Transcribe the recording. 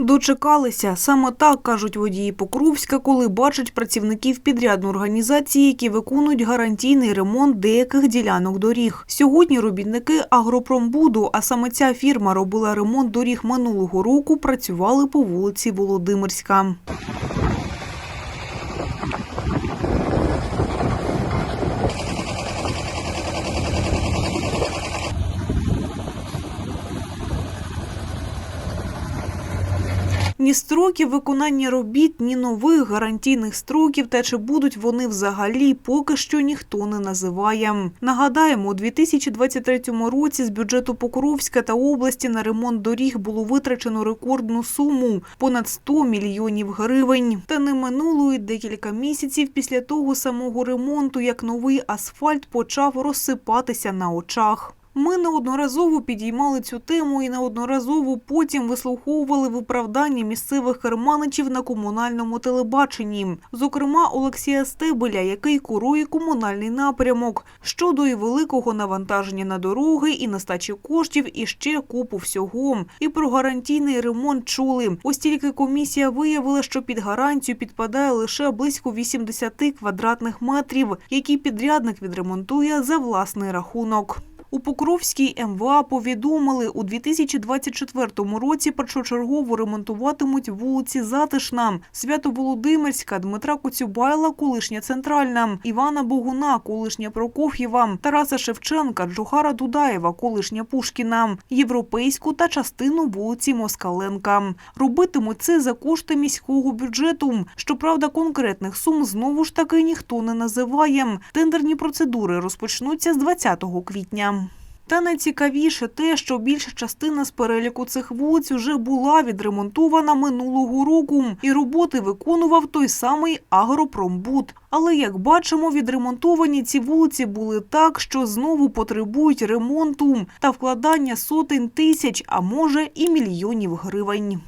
Дочекалися. Саме так кажуть водії Покровська, коли бачать працівників підрядної організації, які виконують гарантійний ремонт деяких ділянок доріг. Сьогодні робітники Агропромбуду, а саме ця фірма робила ремонт доріг минулого року, працювали по вулиці Володимирська. Ні строків виконання робіт, ні нових гарантійних строків та чи будуть вони взагалі поки що ніхто не називає. Нагадаємо, у 2023 році з бюджету Покровська та області на ремонт доріг було витрачено рекордну суму – понад 100 мільйонів гривень. Та не минуло й декілька місяців після того самого ремонту, як новий асфальт почав розсипатися на очах. Ми неодноразово підіймали цю тему і неодноразово потім вислуховували виправдання місцевих керманичів на комунальному телебаченні. Зокрема, Олексія Стебеля, який курує комунальний напрямок, щодо і великого навантаження на дороги, і нестачі коштів, і ще купу всього. І про гарантійний ремонт чули. Ось тільки комісія виявила, що під гарантію підпадає лише близько 80 квадратних метрів, які підрядник відремонтує за власний рахунок. У Покровській МВА повідомили, у 2024 році першочергово ремонтуватимуть вулиці Затишна, Свято-Володимирська, Дмитра Коцюбайла, колишня Центральна, Івана Богуна, колишня Прокоф'єва, Тараса Шевченка, Джохара Дудаєва, колишня Пушкіна, Європейську та частину вулиці Москаленка. Робитимуть це за кошти міського бюджету. Щоправда, конкретних сум знову ж таки ніхто не називає. Тендерні процедури розпочнуться з 20 квітня. Та найцікавіше те, що більша частина з переліку цих вулиць уже була відремонтована минулого року, і роботи виконував той самий Агропромбуд. Але як бачимо, відремонтовані ці вулиці були так, що знову потребують ремонту та вкладання сотень тисяч, а може і мільйонів гривень.